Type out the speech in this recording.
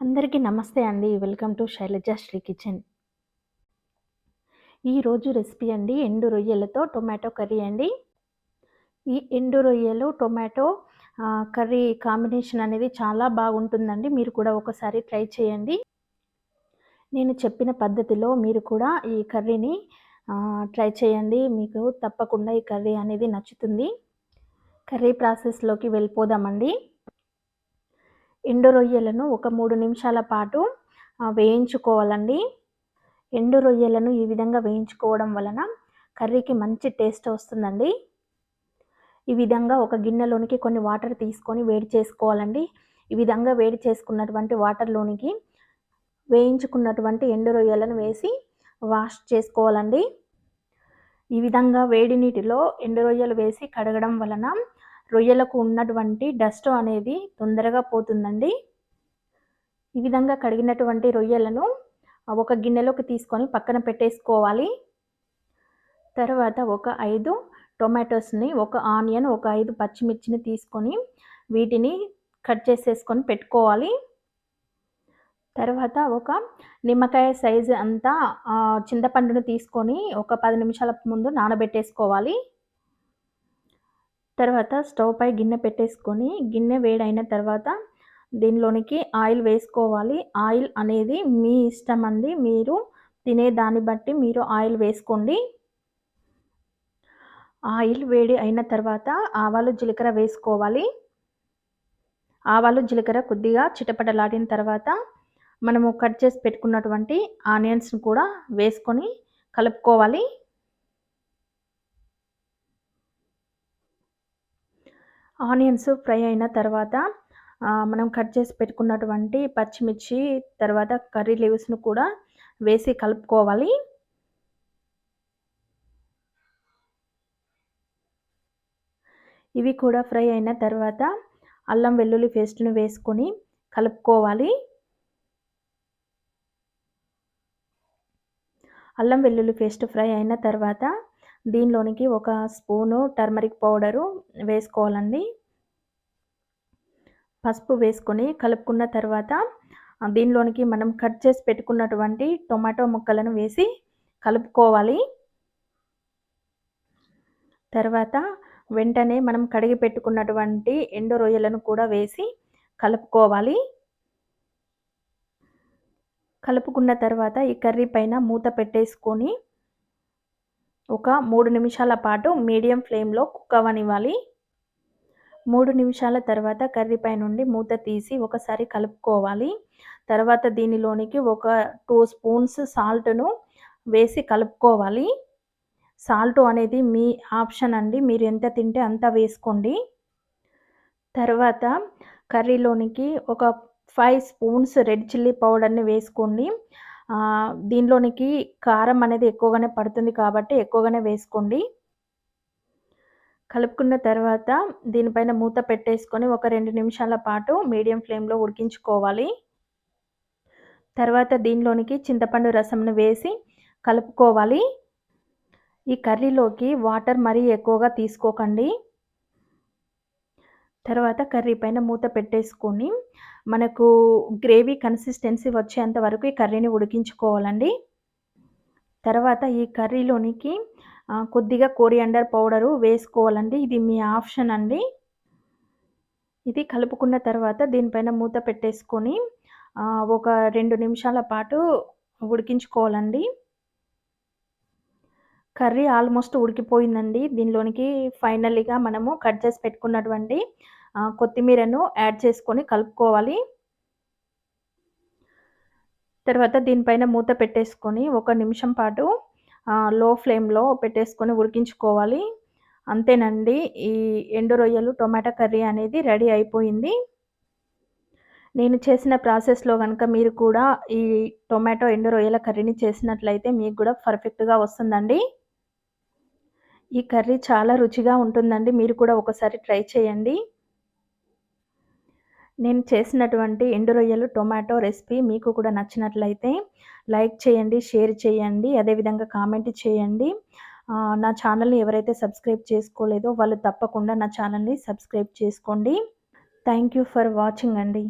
అందరికీ నమస్తే అండి. Welcome to Shailaja Sri kitchen. ఈరోజు రెసిపీ అండి ఎండు రొయ్యలతో టొమాటో కర్రీ అండి. ఈ ఎండు రొయ్యలు టొమాటో కర్రీ కాంబినేషన్ అనేది చాలా బాగుంటుందండి. మీరు కూడా ఒకసారి ట్రై చేయండి. నేను చెప్పిన పద్ధతిలో మీరు కూడా ఈ కర్రీని ట్రై చేయండి. మీకు తప్పకుండా ఈ కర్రీ అనేది నచ్చుతుంది. కర్రీ ప్రాసెస్లోకి వెళ్ళిపోదామండి. ఎండు రొయ్యలను ఒక మూడు నిమిషాల పాటు వేయించుకోవాలండి. ఎండు రొయ్యలను ఈ విధంగా వేయించుకోవడం వలన కర్రీకి మంచి టేస్ట్ వస్తుందండి. ఈ విధంగా ఒక గిన్నెలోనికి కొన్ని వాటర్ తీసుకొని వేడి చేసుకోవాలండి. ఈ విధంగా వేడి చేసుకున్నటువంటి వాటర్లోనికి వేయించుకున్నటువంటి ఎండు రొయ్యలను వేసి వాష్ చేసుకోవాలండి. ఈ విధంగా వేడి నీటిలో ఎండు రొయ్యలు వేసి కడగడం వలన రొయ్యలకు ఉన్నటువంటి డస్ట్ అనేది తొందరగా పోతుందండి. ఈ విధంగా కడిగినటువంటి రొయ్యలను ఒక గిన్నెలోకి తీసుకొని పక్కన పెట్టేసుకోవాలి. తర్వాత ఒక ఐదు టొమాటోస్ని ఒక ఆనియన్ ఒక ఐదు పచ్చిమిర్చిని తీసుకొని వీటిని కట్ చేసేసుకొని పెట్టుకోవాలి. తర్వాత ఒక నిమ్మకాయ సైజు అంతా చింతపండును తీసుకొని ఒక పది నిమిషాల ముందు నానబెట్టేసుకోవాలి. తర్వాత స్టవ్ పై గిన్నె పెట్టేసుకొని గిన్నె వేడైన తర్వాత దీనిలోనికి ఆయిల్ వేసుకోవాలి. ఆయిల్ అనేది మీ ఇష్టం అండి. మీరు తినే దాన్ని బట్టి మీరు ఆయిల్ వేసుకోండి. ఆయిల్ వేడి అయిన తర్వాత ఆవాలు జీలకర్ర వేసుకోవాలి. ఆవాలు జీలకర్ర కొద్దిగా చిటపటలాడిన తర్వాత మనము కట్ చేసి పెట్టుకున్నటువంటి ఆనియన్స్ని కూడా వేసుకొని కలుపుకోవాలి. ఆనియన్స్ ఫ్రై అయిన తర్వాత మనం కట్ చేసి పెట్టుకున్నటువంటి పచ్చిమిర్చి తర్వాత కర్రీ లీవ్స్ను కూడా వేసి కలుపుకోవాలి. ఇవి కూడా ఫ్రై అయిన తర్వాత అల్లం వెల్లుల్లి పేస్ట్ను వేసుకొని కలుపుకోవాలి. అల్లం వెల్లుల్లి పేస్ట్ ఫ్రై అయిన తర్వాత దీనిలోనికి ఒక స్పూను టర్మరిక్ పౌడరు వేసుకోవాలండి. పసుపు వేసుకొని కలుపుకున్న తర్వాత దీనిలోనికి మనం కట్ చేసి పెట్టుకున్నటువంటి టొమాటో ముక్కలను వేసి కలుపుకోవాలి. తర్వాత వెంటనే మనం కడిగి పెట్టుకున్నటువంటి ఎండు రొయ్యలను కూడా వేసి కలుపుకోవాలి. కలుపుకున్న తర్వాత ఈ కర్రీ పైన మూత పెట్టేసుకొని ఒక మూడు నిమిషాల పాటు మీడియం ఫ్లేమ్లో కుక్ అవ్వనివ్వాలి. మూడు నిమిషాల తర్వాత కర్రీపై నుండి మూత తీసి ఒకసారి కలుపుకోవాలి. తర్వాత దీనిలోనికి ఒక టూ స్పూన్స్ సాల్ట్ను వేసి కలుపుకోవాలి. సాల్ట్ అనేది మీ ఆప్షన్ అండి. మీరు ఎంత తింటే అంత వేసుకోండి. తర్వాత కర్రీలోనికి ఒక ఫైవ్ స్పూన్స్ రెడ్ చిల్లీ పౌడర్ని వేసుకోండి. దీనిలోనికి కారం అనేది ఎక్కువగానే పడుతుంది కాబట్టి ఎక్కువగానే వేసుకోండి. కలుపుకున్న తర్వాత దీనిపైన మూత పెట్టేసుకొని ఒక రెండు నిమిషాల పాటు మీడియం ఫ్లేమ్లో ఉడికించుకోవాలి. తర్వాత దీనిలోనికి చింతపండు రసంను వేసి కలుపుకోవాలి. ఈ కర్రీలోకి వాటర్ మరీ ఎక్కువగా తీసుకోకండి. తర్వాత కర్రీ పైన మూత పెట్టేసుకొని మనకు గ్రేవీ కన్సిస్టెన్సీ వచ్చేంత వరకు ఈ కర్రీని ఉడికించుకోవాలండి. తర్వాత ఈ కర్రీలోనికి కొద్దిగా కోరియండర్ పౌడరు వేసుకోవాలండి. ఇది మీ ఆప్షన్ అండి. ఇది కలుపుకున్న తర్వాత దీనిపైన మూత పెట్టేసుకొని ఒక రెండు నిమిషాల పాటు ఉడికించుకోవాలండి. కర్రీ ఆల్మోస్ట్ ఉడికిపోయిందండి. దీనిలోనికి ఫైనల్గా మనము కట్ చేసి పెట్టుకున్నటువంటి కొత్తిమీరను యాడ్ చేసుకొని కలుపుకోవాలి. తర్వాత దీనిపైన మూత పెట్టేసుకొని ఒక నిమిషం పాటు లో ఫ్లేమ్లో పెట్టేసుకొని ఉడికించుకోవాలి. అంతేనండి ఈ ఎండు రొయ్యలు టొమాటో కర్రీ అనేది రెడీ అయిపోయింది. నేను చేసిన ప్రాసెస్లో కనుక మీరు కూడా ఈ టొమాటో ఎండు రొయ్యల కర్రీని చేసినట్లయితే మీకు కూడా పర్ఫెక్ట్గా వస్తుందండి. ఈ కర్రీ చాలా రుచిగా ఉంటుందండి. మీరు కూడా ఒకసారి ట్రై చేయండి. నేను చేసినటువంటి ఎండు రొయ్యలు టొమాటో రెసిపీ మీకు కూడా నచ్చినట్లయితే లైక్ చేయండి షేర్ చేయండి అదేవిధంగా కామెంట్ చేయండి. నా ఛానల్ని ఎవరైతే సబ్స్క్రైబ్ చేసుకోలేదో వాళ్ళు తప్పకుండా నా ఛానల్ని సబ్స్క్రైబ్ చేసుకోండి. థ్యాంక్ యూ ఫర్ వాచింగ్ అండి.